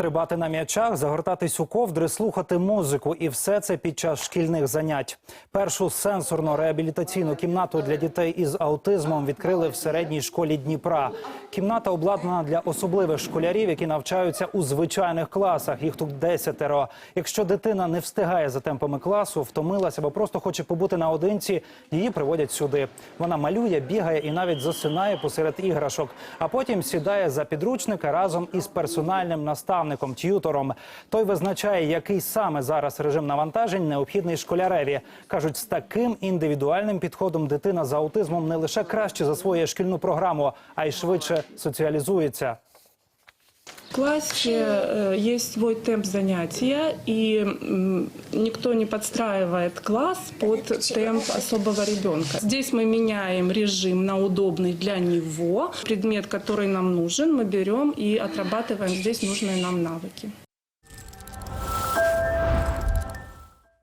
стрибати на м'ячах, загортатись у ковдри, слухати музику, і все це під час шкільних занять. Першу сенсорно-реабілітаційну кімнату для дітей із аутизмом відкрили в середній школі Дніпра. Кімната обладнана для особливих школярів, які навчаються у звичайних класах. Їх тут десятеро. Якщо дитина не встигає за темпами класу, втомилася або просто хоче побути наодинці, її приводять сюди. Вона малює, бігає і навіть засинає посеред іграшок, а потім сідає за підручника разом із персональним наставником, т'ютором. Той визначає, який саме зараз режим навантажень необхідний школяреві. кажуть, з таким індивідуальним підходом дитина з аутизмом не лише краще засвоює шкільну програму, а й швидше соціалізується. В классе э, есть свой темп занятия, и м, никто не подстраивает класс под темп особого ребенка. Здесь мы меняем режим на удобный для него. Предмет, который нам нужен, мы берем и отрабатываем здесь нужные нам навыки.